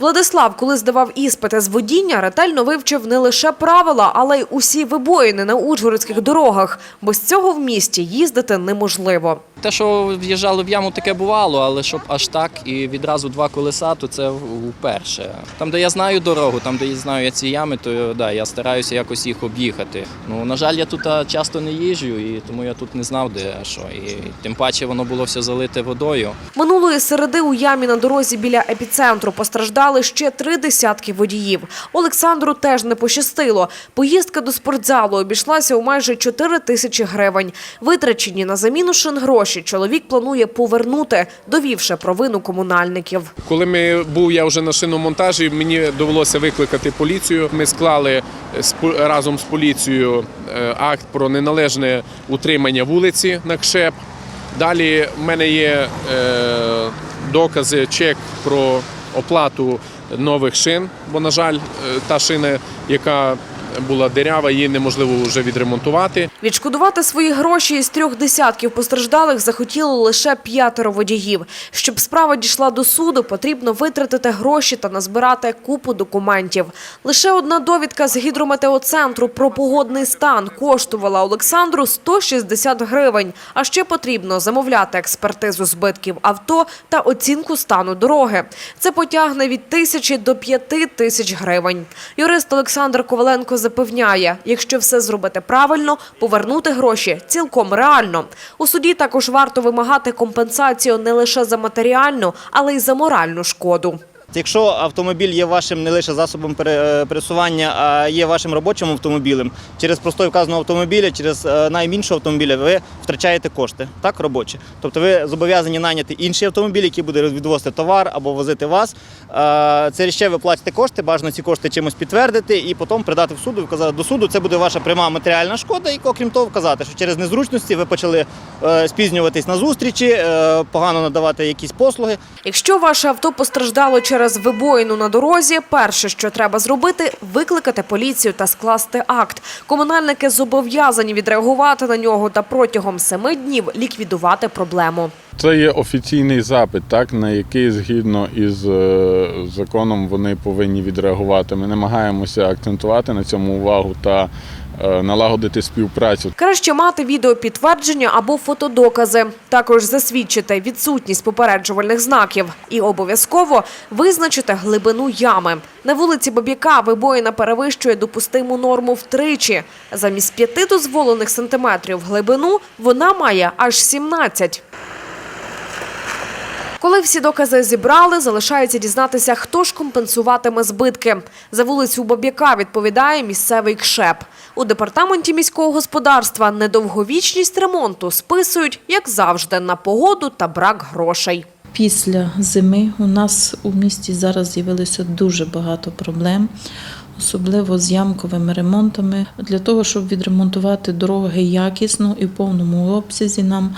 Владислав, коли здавав іспити з водіння, ретельно вивчив не лише правила, але й усі вибоїни на ужгородських дорогах. Без цього в місті їздити неможливо. Те, що в'їжджали в яму, таке бувало, але щоб аж так і відразу два колеса, то це вперше. Там, де я знаю дорогу, там, де я знаю я ці ями, то да, я стараюся якось їх об'їхати. Ну, на жаль, я тут часто не їжджу, і тому я тут не знав, де що. І тим паче воно було все залите водою. Минулої середи у ямі на дорозі біля епіцентру постраждали ще три десятки водіїв. Олександру теж не пощастило. Поїздка до спортзалу обійшлася у майже 4 тисячі гривень. Витрачені на заміну шин гроші чоловік планує повернути, довівши провину комунальників. Коли ми був я вже на шиномонтажі, мені довелося викликати поліцію. Ми склали разом з поліцією е, акт про неналежне утримання вулиці на КШЕП. Далі в мене є е, докази, чек про оплату нових шин, бо, на жаль, е, та шина, яка була дирява, її неможливо вже відремонтувати. Відшкодувати свої гроші із трьох десятків постраждалих захотіло лише п'ятеро водіїв. Щоб справа дійшла до суду, потрібно витратити гроші та назбирати купу документів. Лише одна довідка з гідрометеоцентру про погодний стан коштувала Олександру 160 гривень. А ще потрібно замовляти експертизу збитків авто та оцінку стану дороги. Це потягне від тисячі до п'яти тисяч гривень. Юрист Олександр Коваленко запевняє, якщо все зробити правильно, повернути гроші цілком реально. У суді також варто вимагати компенсацію не лише за матеріальну, але й за моральну шкоду. Якщо автомобіль є вашим не лише засобом пересування, а є вашим робочим автомобілем, через простой вказаного автомобіля, через е, найм автомобіля ви втрачаєте кошти, так, робочі. Тобто ви зобов'язані найняти інший автомобіль, який буде відвозити товар або возити вас. Е, Це ще ви платите кошти, бажано ці кошти чимось підтвердити і потім придати в суду, вказати до суду. Це буде ваша пряма матеріальна шкода, і окрім того, вказати, що через незручності ви почали е, спізнюватись на зустрічі, е, погано надавати якісь послуги. Якщо ваше авто постраждало через вибоїну на дорозі, перше, що треба зробити – викликати поліцію та скласти акт. Комунальники зобов'язані відреагувати на нього та протягом семи днів ліквідувати проблему. Це є офіційний запит, так на який згідно із е, законом вони повинні відреагувати. Ми намагаємося акцентувати на цьому увагу та е, налагодити співпрацю. Краще мати відеопідтвердження або фотодокази. Також засвідчити відсутність попереджувальних знаків. І обов'язково визначити глибину ями. На вулиці Баб'яка вибоїна перевищує допустиму норму втричі. Замість п'яти дозволених сантиметрів глибину вона має аж 17. Коли всі докази зібрали, залишається дізнатися, хто ж компенсуватиме збитки. За вулицю Баб'яка відповідає місцевий КШЕП. У департаменті міського господарства недовговічність ремонту списують, як завжди, на погоду та брак грошей. Після зими у нас у місті зараз з'явилося дуже багато проблем, особливо з ямковими ремонтами. Для того, щоб відремонтувати дороги якісно і в повному обсязі, нам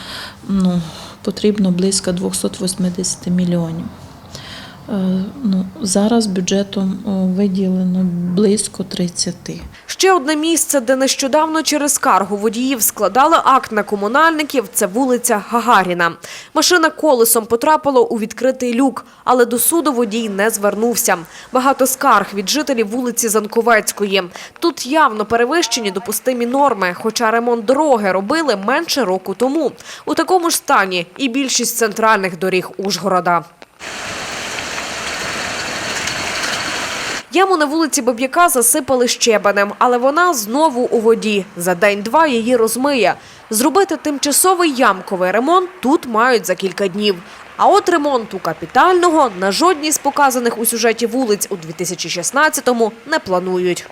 ну, потрібно близько 280 мільйонів. Е, Ну, зараз бюджетом виділено близько 30. Ще одне місце, де нещодавно через скаргу водіїв складали акт на комунальників – це вулиця Гагаріна. Машина колесом потрапила у відкритий люк, але до суду водій не звернувся. Багато скарг від жителів вулиці Занковецької. Тут явно перевищені допустимі норми, хоча ремонт дороги робили менше року тому. У такому ж стані і більшість центральних доріг Ужгорода. Яму на вулиці Боб'яка засипали щебенем, але вона знову у воді. За день-два її розмиє. Зробити тимчасовий ямковий ремонт тут мають за кілька днів. А от ремонту капітального на жодній з показаних у сюжеті вулиць у 2016-му не планують.